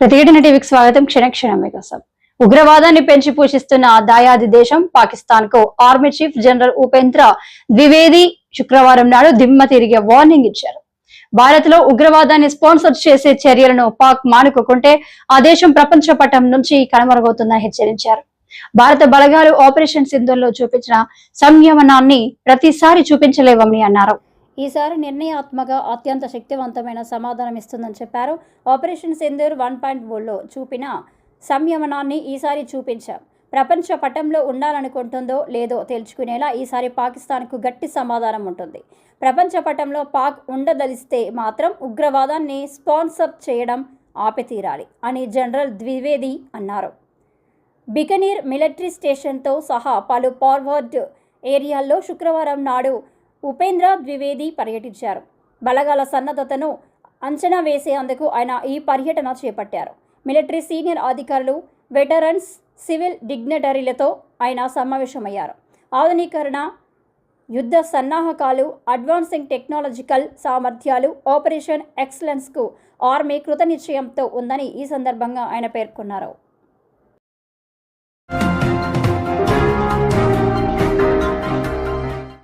ప్రతిఘటన టీవీకి స్వాగతం. క్షణక్షణం కోసం ఉగ్రవాదాన్ని పెంచి పోషిస్తున్న దాయాది దేశం పాకిస్తాన్కు army chief general Upendra Dwivedi శుక్రవారం నాడు దిమ్మ తిరిగే వార్నింగ్ ఇచ్చారు. భారత్లో ఉగ్రవాదాన్ని స్పాన్సర్ చేసే చర్యలను పాక్ మానుకోకుంటే ఆ దేశం ప్రపంచ పటం నుంచి కనుమరుగవుతుందని హెచ్చరించారు. భారత బలగాలు ఆపరేషన్ సింధుల్లో చూపించిన సంయమనాన్ని ప్రతిసారి చూపించలేవని అన్నారు. ఈసారి నిర్ణయాత్మక అత్యంత శక్తివంతమైన సమాధానం ఇస్తుందని చెప్పారు. ఆపరేషన్ సింధూర్ వన్ పాయింట్లో చూపిన సంయమనాన్ని ఈసారి చూపించాం. ప్రపంచ పటంలో ఉండాలనుకుంటుందో లేదో తేల్చుకునేలా ఈసారి పాకిస్తాన్కు గట్టి సమాధానం ఉంటుంది. ప్రపంచ పటంలో పాక్ ఉండదలిస్తే మాత్రం ఉగ్రవాదాన్ని స్పాన్సర్ చేయడం ఆపితీరాలి అని జనరల్ ద్వివేది అన్నారు. బికనీర్ మిలిటరీ స్టేషన్తో సహా పలు ఫార్వర్డ్ ఏరియాల్లో శుక్రవారం నాడు ఉపేంద్ర ద్వివేది పర్యటించారు. బలగాల సన్నద్ధతను అంచనా వేసేందుకు ఆయన ఈ పర్యటన చేపట్టారు. మిలిటరీ సీనియర్ అధికారులు వెటరన్స్ సివిల్ డిగ్నటరీలతో ఆయన సమావేశమయ్యారు. ఆధునీకరణ యుద్ధ సన్నాహకాలు అడ్వాన్సింగ్ టెక్నాలజికల్ సామర్థ్యాలు ఆపరేషన్ ఎక్సలెన్స్కు ఆర్మీ కృతనిశ్చయంతో ఉందని ఈ సందర్భంగా ఆయన పేర్కొన్నారు.